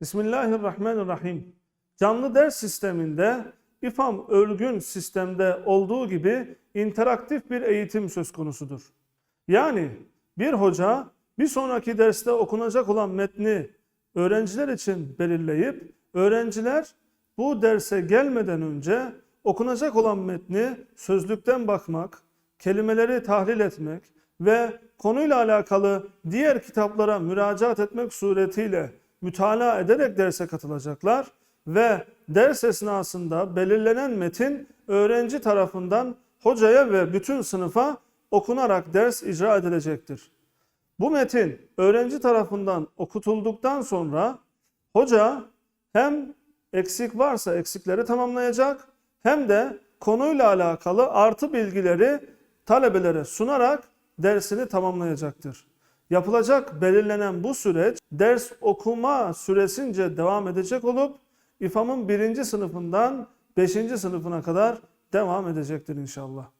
Bismillahirrahmanirrahim. Canlı ders sisteminde İFAM örgün sistemde olduğu gibi interaktif bir eğitim söz konusudur. Yani bir hoca bir sonraki derste okunacak olan metni öğrenciler için belirleyip öğrenciler bu derse gelmeden önce okunacak olan metni sözlükten bakmak, kelimeleri tahlil etmek ve konuyla alakalı diğer kitaplara müracaat etmek suretiyle mütalaa ederek derse katılacaklar ve ders esnasında belirlenen metin öğrenci tarafından hocaya ve bütün sınıfa okunarak ders icra edilecektir. Bu metin öğrenci tarafından okutulduktan sonra hoca hem eksik varsa eksikleri tamamlayacak hem de konuyla alakalı artı bilgileri talebelere sunarak dersini tamamlayacaktır. Yapılacak belirlenen bu süreç ders okuma süresince devam edecek olup İFAM'ın birinci sınıfından beşinci sınıfına kadar devam edecektir inşallah.